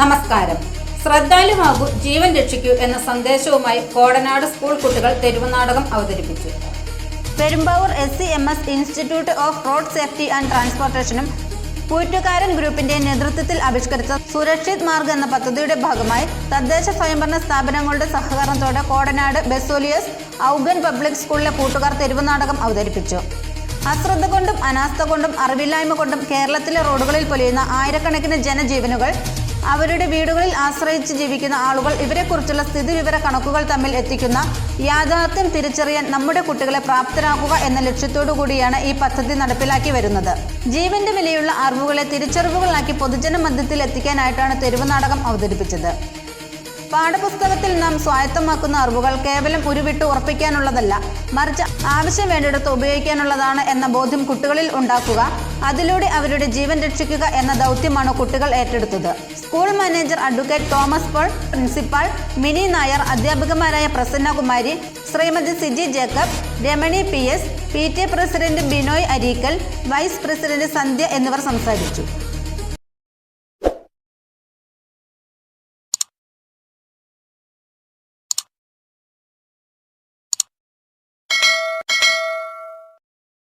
നമസ്കാരം. ശ്രദ്ധാലുവാകൂ ജീവൻ രക്ഷിക്കൂ എന്ന സന്ദേശവുമായി കോടനാട് സ്കൂൾ കുട്ടികൾ തെരുവുനാടകം അവതരിപ്പിച്ചു. Perumbavoor S C M S institute of road safety and ട്രാൻസ്പോർട്ടേഷനും കൂറ്റുകാരൻ ഗ്രൂപ്പിന്റെ നേതൃത്വത്തിൽ ആവിഷ്കരിച്ച സുരക്ഷിത് മാർഗ് എന്ന പദ്ധതിയുടെ ഭാഗമായി തദ്ദേശ സ്വയംഭരണ സ്ഥാപനങ്ങളുടെ സഹകരണത്തോടെ കോടനാട് ബെസോലിയസ് ഔഗൻ പബ്ലിക് സ്കൂളിലെ കൂട്ടുകാർ തെരുവുനാടകം അവതരിപ്പിച്ചു. അശ്രദ്ധ കൊണ്ടും അനാസ്ഥ കൊണ്ടും അറിവില്ലായ്മ കൊണ്ടും കേരളത്തിലെ റോഡുകളിൽ പൊലിയുന്ന ആയിരക്കണക്കിന് ജനജീവനുകൾ അവരുടെ വീടുകളിൽ ആശ്രയിച്ച് ജീവിക്കുന്ന ആളുകൾ ഇവരെക്കുറിച്ചുള്ള സ്ഥിതിവിവര കണക്കുകൾ തമ്മിൽ എത്തിക്കുന്ന യാഥാർത്ഥ്യം തിരിച്ചറിയാൻ നമ്മുടെ കുട്ടികളെ പ്രാപ്തരാക്കുക എന്ന ലക്ഷ്യത്തോടു കൂടിയാണ് ഈ പദ്ധതി നടപ്പിലാക്കി വരുന്നത്. ജീവന്റെ വിലയുള്ള അറിവുകളെ തിരിച്ചറിവുകളാക്കി പൊതുജന മധ്യത്തിൽ എത്തിക്കാനായിട്ടാണ് തെരുവ് നാടകം അവതരിപ്പിച്ചത്. പാഠപുസ്തകത്തിൽ നാം സ്വായത്തമാക്കുന്ന അറിവുകൾ കേവലം ഉരുവിട്ട് ഉറപ്പിക്കാനുള്ളതല്ല മറിച്ച് ആവശ്യം വേണ്ടിടത്ത് ഉപയോഗിക്കാനുള്ളതാണ് എന്ന ബോധ്യം കുട്ടികളിൽ ഉണ്ടാക്കുക അതിലൂടെ അവരുടെ ജീവൻ രക്ഷിക്കുക എന്ന ദൗത്യമാണ് കുട്ടികൾ ഏറ്റെടുത്തത്. School manager advocate Thomas Paul principal Mini Nair അധ്യാപികമാരായ Prasannakumari Shrimathi Siji Jacob Ramani P S P T president Binoy Areekkal vice president Sandhya എന്നിവർ സംസാരിച്ചു.